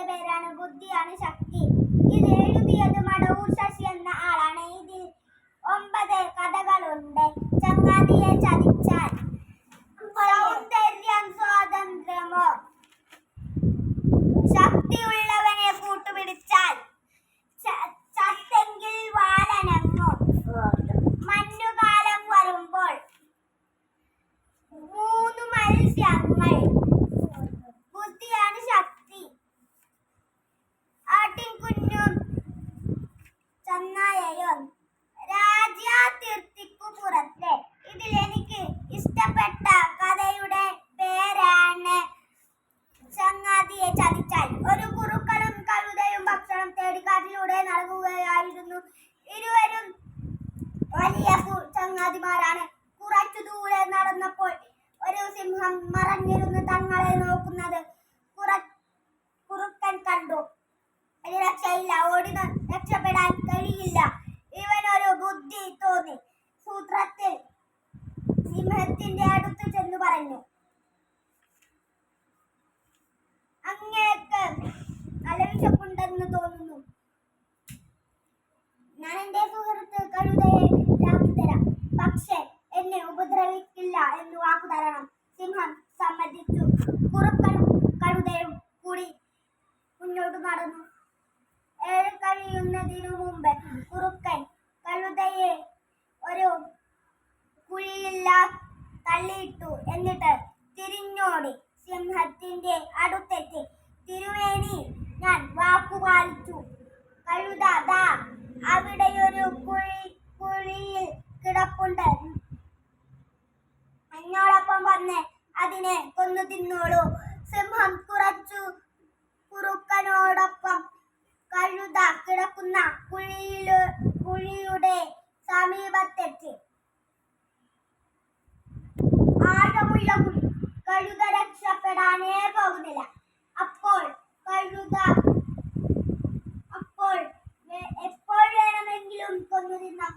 പുസ്തകത്തിന്റെ പേരാണ് ബുദ്ധിയാണ് ശക്തി. ഇത് എഴുതിയത് മടവൂർ ശശി എന്ന ആളാണ്. ഇതിൽ ഒമ്പത് കഥകളുണ്ട്. ചങ്ങാതിയെ ചതിച്ചാൽ സൗന്ദര്യം സ്വാതന്ത്ര്യമോ? ശക്തിയുള്ളവനെ കൂട്ടുപിടിച്ചാൽ മഞ്ഞുകാലം വരുമ്പോൾ മൂന്ന് മത്സ്യങ്ങൾ സിംഹത്തിന്റെ അടുത്ത് ചെന്ന് പറഞ്ഞു. അങ്ങേക്ക് നല്ല തോന്നുന്നു. ഞാൻ എന്റെ സുഹൃത്ത് കഴുതയെ തരാം. പക്ഷേ എന്നെ ഉപദ്രവിക്കില്ല എന്ന് വാക്കു തരണം. സിംഹം സമ്മതിച്ചു. കുറുക്കനും കഴുതയും കൂടി മുന്നോട്ട് നടന്നു. ഏഴ് കഴിയുന്നതിനു മുമ്പ് കുറുക്കൻ കഴുതയെ എന്നിട്ട് തിരിഞ്ഞോടി സിംഹത്തിന്റെ അടുത്തെത്തി തിരുവേണി ഞാൻ വാക്കു പാലിച്ചു. കഴുത അവിടെയൊരു കുഴി കുഴിയിൽ കിടപ്പുണ്ട്. എന്നോടൊപ്പം വന്ന് അതിനെ കൊന്നു തിന്നോളൂ. സിംഹം കുറച്ചു കുറുക്കനോടൊപ്പം കഴുത കിടക്കുന്ന കുഴിയിൽ കുഴിയുടെ സമീപത്തെത്തി ആഴമുള്ള കഴുത രക്ഷപ്പെടാനേ പോകുന്നില്ല. അപ്പോൾ കഴുത അപ്പോൾ എപ്പോൾ വേണമെങ്കിലും കൊന്നു തിന്നാം.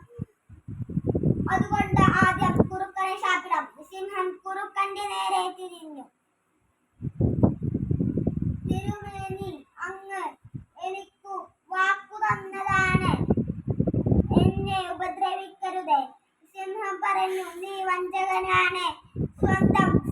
അതുകൊണ്ട് ആദ്യം കുറുക്കനെ ശാപ്പിടാം. സിംഹം കുറുക്കന്റെ നേരെ തിരിഞ്ഞു. തിരുമേനി അങ്ങ് എനിക്കു വാക്കു തന്നതാണ്. എന്നെ ഉപദ്രവിക്കരുത്. സിംഹം പറഞ്ഞു നീ വഞ്ചകനാണ്. planta